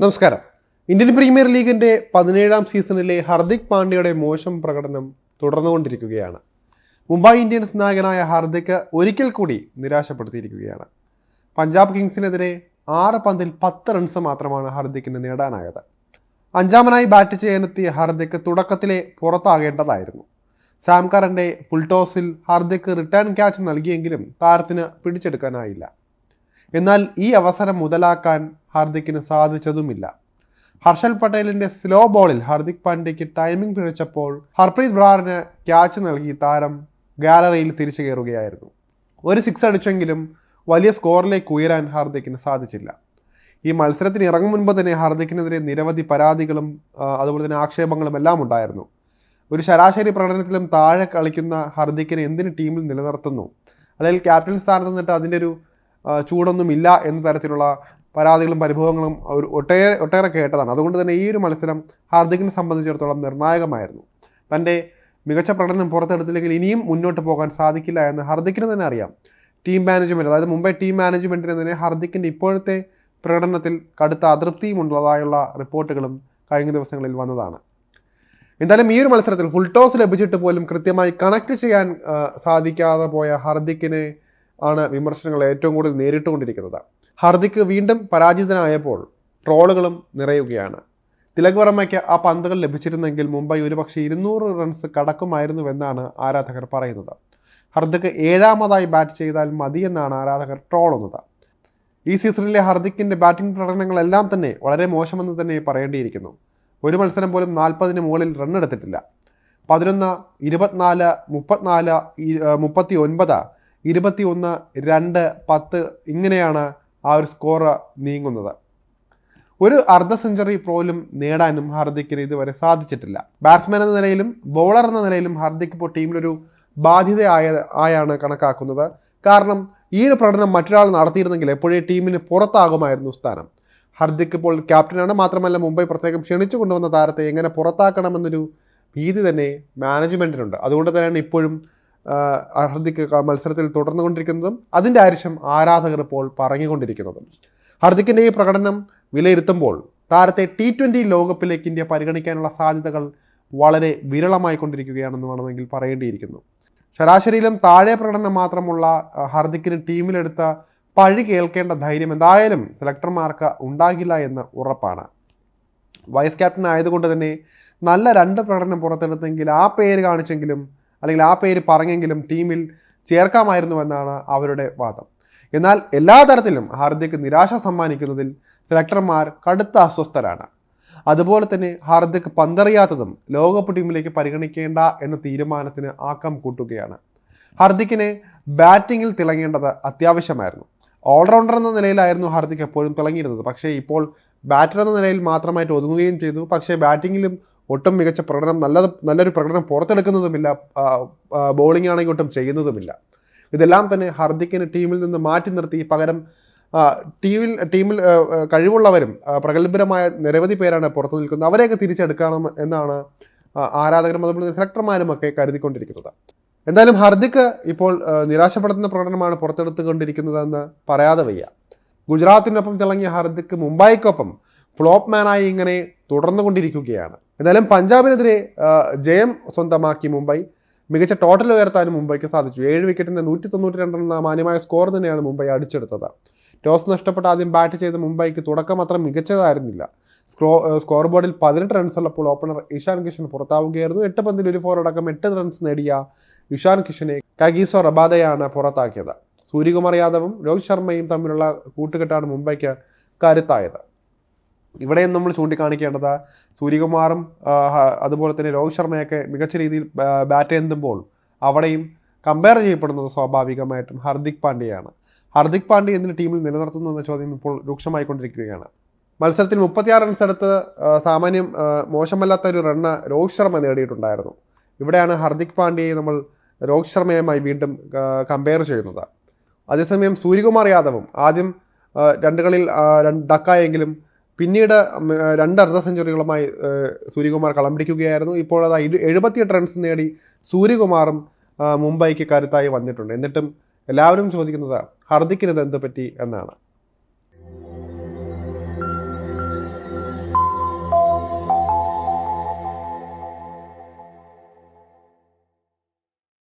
നമസ്കാരം. Indian premier ലീഗിന്റെ പതിനേഴാം സീസണിലെ ഹർദിക് പാണ്ഡ്യയുടെ മോശം പ്രകടനം തുടർന്നുകൊണ്ടിരിക്കുകയാണ്. മുംബൈ ഇന്ത്യൻസ് നായകനായ ഹർദിക് ഒരിക്കൽ കൂടി നിരാശപ്പെടുത്തിയിരിക്കുകയാണ്. പഞ്ചാബ് കിങ്സിനെതിരെ ആറ് പന്തിൽ പത്ത് റൺസ് മാത്രമാണ് ഹർദിക്കിന് നേടാനായത്. അഞ്ചാമനായി ബാറ്റ് ചെയ്യാനെത്തിയ ഹർദിക് തുടക്കത്തിലെ പുറത്താകേണ്ടതായിരുന്നു. സാം കറന്റെ ഫുൾ ടോസിൽ ഹർദിക് റിട്ടേൺ ക്യാച്ച് നൽകിയെങ്കിലും താരത്തിന് പിടിച്ചെടുക്കാനായില്ല. എന്നാൽ ഈ അവസരം മുതലാക്കാൻ ഹാർദിക്കിന് സാധിച്ചതുമില്ല. ഹർഷൽ പട്ടേലിന്റെ സ്ലോ ബോളിൽ ഹാർദിക് പാണ്ഡ്യയ്ക്ക് ടൈമിംഗ് പിഴച്ചപ്പോൾ ഹർപ്രീത് ബ്രാറിന് ക്യാച്ച് നൽകി താരം ഗാലറിയിൽ തിരിച്ചു കയറുകയായിരുന്നു. ഒരു സിക്സ് അടിച്ചെങ്കിലും വലിയ സ്കോറിലേക്ക് ഉയരാൻ ഹാർദിക്കിന് സാധിച്ചില്ല. ഈ മത്സരത്തിന് ഇറങ്ങും മുൻപ് തന്നെ ഹാർദിക്കിനെതിരെ നിരവധി പരാതികളും അതുപോലെ തന്നെ ആക്ഷേപങ്ങളും എല്ലാം ഉണ്ടായിരുന്നു. ഒരു ശരാശരി പ്രകടനത്തിലും താഴെ കളിക്കുന്ന ഹർദിക്കിനെ എന്തിന് ടീമിൽ നിലനിർത്തുന്നു? അല്ലെങ്കിൽ ക്യാപ്റ്റൻ സ്ഥാനത്ത് നിന്നിട്ട് അതിന്റെ ഒരു ആ, ചൂടൊന്നും ഇല്ല എന്ന തരത്തിലുള്ള പരാതികളും പരിഭവങ്ങളും ഒരു ഒട്ടേറെ ഒട്ടേറെ കേട്ടതാണ്. അതുകൊണ്ട് തന്നെ ഈ ഒരു മത്സരം ഹാർദിക്കിനെ സംബന്ധിച്ചിടത്തോളം നിർണായകമായിരുന്നു. തന്റെ മികച്ച പ്രകടനം പുറത്തെടുത്തില്ലെങ്കിൽ ഇനിയും മുന്നോട്ട് പോകാൻ സാധിക്കില്ല എന്ന് ഹർദിക്കിന് തന്നെ അറിയാം. ടീം മാനേജ്മെന്റ് അതായത് മുംബൈ ടീം മാനേജ്മെന്റിന് തന്നെ ഹർദിക്കിന്റെ ഇപ്പോഴത്തെ പ്രകടനത്തിൽ കടുത്ത അതൃപ്തിയും ഉള്ളതായുള്ള റിപ്പോർട്ടുകളും കഴിഞ്ഞ ദിവസങ്ങളിൽ വന്നതാണ്. എന്തായാലും ഈ ഒരു മത്സരത്തിൽ ഫുൾ ടോസ് ലഭിച്ചിട്ട് പോലും കൃത്യമായി കണക്ട് ചെയ്യാൻ സാധിക്കാതെ പോയ ഹർദിക്കിനെ ആണ് വിമർശനങ്ങൾ ഏറ്റവും കൂടുതൽ നേരിട്ടുകൊണ്ടിരിക്കുന്നത്. ഹർദിക്ക് വീണ്ടും പരാജിതനായപ്പോൾ ട്രോളുകളും നിറയുകയാണ്. തിലക് വർമ്മയ്ക്ക് ആ പന്തുകൾ ലഭിച്ചിരുന്നെങ്കിൽ മുംബൈ ഒരുപക്ഷെ ഇരുന്നൂറ് റൺസ് കടക്കുമായിരുന്നുവെന്നാണ് ആരാധകർ പറയുന്നത്. ഹർദിക്ക് ഏഴാമതായി ബാറ്റ് ചെയ്താൽ മതിയെന്നാണ് ആരാധകർ ട്രോളുന്നത്. ഈ സീസണിലെ ഹർദിക്കിന്റെ ബാറ്റിംഗ് പ്രകടനങ്ങളെല്ലാം തന്നെ വളരെ മോശമെന്ന് തന്നെ പറയേണ്ടിയിരിക്കുന്നു. ഒരു മത്സരം പോലും നാൽപ്പതിന് മുകളിൽ റൺ എടുത്തിട്ടില്ല. പതിനൊന്ന് ഇരുപത്തിനാല് മുപ്പത്തിനാല് മുപ്പത്തി ഒൻപത് ഇരുപത്തി ഒന്ന് രണ്ട് പത്ത് ഇങ്ങനെയാണ് ആ ഒരു സ്കോർ നീങ്ങുന്നത്. ഒരു അർദ്ധ സെഞ്ചുറി പോലും നേടാനും ഹാർദിക്കിന് ഇതുവരെ സാധിച്ചിട്ടില്ല. ബാറ്റ്സ്മാൻ എന്ന നിലയിലും ബൗളർ എന്ന നിലയിലും ഹാർദിക് ഇപ്പോൾ ടീമിലൊരു ആയ ആയാണ് കണക്കാക്കുന്നത്. കാരണം ഈ ഒരു പ്രകടനം മറ്റൊരാൾ നടത്തിയിരുന്നെങ്കിൽ എപ്പോഴേ ടീമിന് പുറത്താകുമായിരുന്നു സ്ഥാനം. ഹർദിക് ഇപ്പോൾ ക്യാപ്റ്റനാണ് മാത്രമല്ല മുംബൈ പ്രത്യേകം ക്ഷണിച്ചു കൊണ്ടുവന്ന താരത്തെ എങ്ങനെ പുറത്താക്കണമെന്നൊരു ഭീതി തന്നെ മാനേജ്മെന്റിനുണ്ട് അതുകൊണ്ട് തന്നെയാണ് ഇപ്പോഴും ആ, ഹർദിക് തുടർന്നു മത്സരത്തിൽ തുടർന്നുകൊണ്ടിരിക്കുന്നതും അതിന്റെ ആരിശം ആരാധകർ ഇപ്പോൾ പറഞ്ഞുകൊണ്ടിരിക്കുന്നതും. ഹർദിക്കിന്റെ ഈ പ്രകടനം വിലയിരുത്തുമ്പോൾ താരത്തെ ടി ട്വന്റി ലോകകപ്പിലേക്ക് ഇന്ത്യ പരിഗണിക്കാനുള്ള സാധ്യതകൾ വളരെ വിരളമായി വിരളമായിക്കൊണ്ടിരിക്കുകയാണെന്ന് വേണമെങ്കിൽ പറയേണ്ടിയിരിക്കുന്നു. ശരാശരിയിലും താഴെ പ്രകടനം മാത്രമുള്ള ഹർദിക്കിന് ടീമിലെടുത്ത പഴി കേൾക്കേണ്ട ധൈര്യം എന്തായാലും സെലക്ടർമാർക്ക് ഉണ്ടാകില്ല എന്ന് ഉറപ്പാണ്. വൈസ് ക്യാപ്റ്റൻ ആയതുകൊണ്ട് തന്നെ നല്ല രണ്ട് പ്രകടനം പുറത്തെടുത്തെങ്കിൽ ആ പേര് കാണിച്ചെങ്കിലും അല്ലെങ്കിൽ ആ പേര് പറഞ്ഞെങ്കിലും ടീമിൽ ചേർക്കാമായിരുന്നുവെന്നാണ് അവരുടെ വാദം. എന്നാൽ എല്ലാ തരത്തിലും ഹാർദിക് നിരാശ സമ്മാനിക്കുന്നതിൽ സെലക്ടർമാർ കടുത്ത അസ്വസ്ഥരാണ്. അതുപോലെ തന്നെ ഹാർദിക് പന്തറിയാത്തതും ലോകകപ്പ് ടീമിലേക്ക് പരിഗണിക്കേണ്ട എന്ന തീരുമാനത്തിന് ആക്കം കൂട്ടുകയാണ്. ഹാർദിക്കിനെ ബാറ്റിങ്ങിൽ തിളങ്ങേണ്ടത് അത്യാവശ്യമായിരുന്നു. ഓൾറൗണ്ടർ എന്ന നിലയിലായിരുന്നു ഹാർദിക് എപ്പോഴും തിളങ്ങിയിരുന്നത്. പക്ഷേ ഇപ്പോൾ ബാറ്റർ എന്ന നിലയിൽ മാത്രമായിട്ട് ഒതുങ്ങുകയും ചെയ്തു. പക്ഷേ ബാറ്റിങ്ങിലും ഒട്ടും മികച്ച പ്രകടനം നല്ല നല്ലൊരു പ്രകടനം പുറത്തെടുക്കുന്നതുമില്ല ബോളിംഗ് ആണെങ്കിൽ ഒട്ടും ചെയ്യുന്നതുമില്ല. ഇതെല്ലാം തന്നെ ഹർദിക്കിന് ടീമിൽ നിന്ന് മാറ്റി നിർത്തി. പകരം ടീമിൽ ടീമിൽ കഴിവുള്ളവരും പ്രഗത്ഭരമായ നിരവധി പേരാണ് പുറത്തു നിൽക്കുന്നത്. അവരെയൊക്കെ തിരിച്ചെടുക്കണം എന്നാണ് ആരാധകരും അതുപോലെ സെലക്ടർമാരും ഒക്കെ കരുതിക്കൊണ്ടിരിക്കുന്നത്. എന്തായാലും ഹർദിക്ക് ഇപ്പോൾ നിരാശപ്പെടുത്തുന്ന പ്രകടനമാണ് പുറത്തെടുത്തുകൊണ്ടിരിക്കുന്നതെന്ന് പറയാതെ വയ്യ. ഗുജറാത്തിനൊപ്പം തിളങ്ങിയ ഹർദിക്ക് മുംബൈക്കൊപ്പം ഫ്ലോപ്പ് മാനായി ഇങ്ങനെ തുടർന്നുകൊണ്ടിരിക്കുകയാണ്. എന്തായാലും പഞ്ചാബിനെതിരെ ജയം സ്വന്തമാക്കി മുംബൈ. മികച്ച ടോട്ടൽ ഉയർത്താനും മുംബൈക്ക് സാധിച്ചു. ഏഴ് വിക്കറ്റിന് നൂറ്റി തൊണ്ണൂറ്റി രണ്ടെന്ന മാന്യമായ സ്കോർ തന്നെയാണ് മുംബൈ അടിച്ചെടുത്തത്. ടോസ് നഷ്ടപ്പെട്ട ആദ്യം ബാറ്റ് ചെയ്ത മുംബൈക്ക് തുടക്കം അത്ര മികച്ചതായിരുന്നില്ല. സ്കോ സ്കോർ ബോർഡിൽ പതിനെട്ട് റൺസ് ഉള്ളപ്പോൾ ഓപ്പണർ ഇഷാൻ കിഷൻ പുറത്താവുകയായിരുന്നു. എട്ട് പന്തിൽ ഒരു ഫോർ അടക്കം എട്ട് റൺസ് നേടിയ ഇഷാൻ കിഷനെ കഗീസോ റബാദയാണ് പുറത്താക്കിയത്. സൂര്യകുമാർ യാദവും രോഹിത് ശർമ്മയും തമ്മിലുള്ള കൂട്ടുകെട്ടാണ് മുംബൈക്ക് കരുത്തായത്. ഇവിടെയും നമ്മൾ ചൂണ്ടിക്കാണിക്കേണ്ടത് സൂര്യകുമാറും അതുപോലെ തന്നെ രോഹിത് ശർമ്മയൊക്കെ മികച്ച രീതിയിൽ ബാറ്റ് എന്തുമ്പോൾ അവിടെയും കമ്പയർ ചെയ്യപ്പെടുന്നത് സ്വാഭാവികമായിട്ടും ഹാർദിക് പാണ്ഡ്യയാണ്. ഹാർദിക് പാണ്ഡ്യ എന്തിന് ടീമിൽ നിലനിർത്തുന്നു എന്ന ചോദ്യം ഇപ്പോൾ രൂക്ഷമായിക്കൊണ്ടിരിക്കുകയാണ്. മത്സരത്തിൽ മുപ്പത്തിയാറ് റൺസ് എടുത്ത് സാമാന്യം മോശമല്ലാത്ത ഒരു റണ്ണ് രോഹിത് ശർമ്മ നേടിയിട്ടുണ്ടായിരുന്നു. ഇവിടെയാണ് ഹാർദിക് പാണ്ഡ്യയെ നമ്മൾ രോഹിത് ശർമ്മയുമായി വീണ്ടും കമ്പയർ ചെയ്യുന്നത്. അതേസമയം സൂര്യകുമാർ യാദവും ആദ്യം രണ്ട് ഡക്കായെങ്കിലും പിന്നീട് രണ്ട് അർദ്ധ സെഞ്ചുറികളുമായി സൂര്യകുമാർ കളം പിടിക്കുകയായിരുന്നു ഇപ്പോൾ അത് എഴുപത്തിയെട്ട് റൺസ് നേടി സൂര്യകുമാറും മുംബൈക്ക് കരുത്തായി വന്നിട്ടുണ്ട്. എന്നിട്ടും എല്ലാവരും ചോദിക്കുന്നത് ഹർദിക്കിന് ഇത് എന്ത് പറ്റി എന്നാണ്.